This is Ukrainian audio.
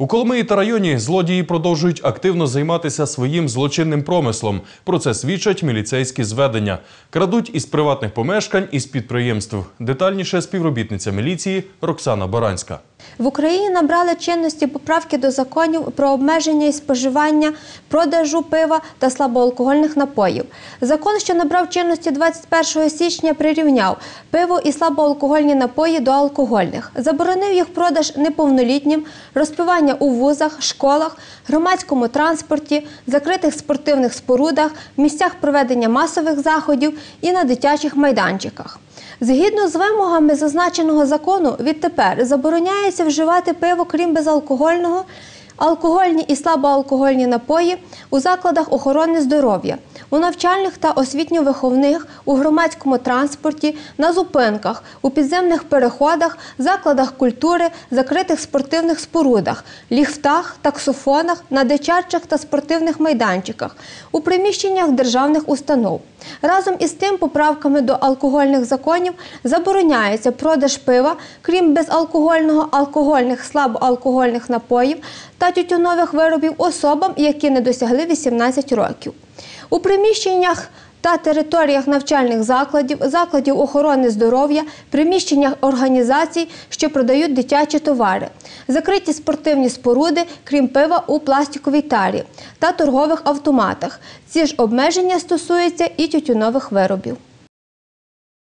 У Коломиї та районі злодії продовжують активно займатися своїм злочинним промислом. Про це свідчать міліцейські зведення. Крадуть із приватних помешкань, із підприємств. Детальніше співробітниця міліції Роксана Баранська. В Україні набрали чинності поправки до законів про обмеження і споживання, продажу пива та слабоалкогольних напоїв. Закон, що набрав чинності 21 січня, прирівняв пиво і слабоалкогольні напої до алкогольних, заборонив їх продаж неповнолітнім, розпивання у вузах, школах, громадському транспорті, закритих спортивних спорудах, місцях проведення масових заходів і на дитячих майданчиках. Згідно з вимогами зазначеного закону, відтепер забороняється вживати пиво, крім безалкогольного, алкогольні і слабоалкогольні напої у закладах охорони здоров'я, у навчальних та освітньо-виховних, у громадському транспорті, на зупинках, у підземних переходах, закладах культури, закритих спортивних спорудах, ліфтах, таксофонах, на дитячих та спортивних майданчиках, у приміщеннях державних установ. Разом із тим, поправками до алкогольних законів забороняється продаж пива, крім безалкогольного, алкогольних, слабоалкогольних напоїв та тютюнових виробів особам, які не досягли 18 років. У приміщеннях та територіях навчальних закладів, закладів охорони здоров'я, приміщеннях організацій, що продають дитячі товари, закриті спортивні споруди, крім пива у пластиковій тарі та торгових автоматах. Ці ж обмеження стосуються і тютюнових виробів.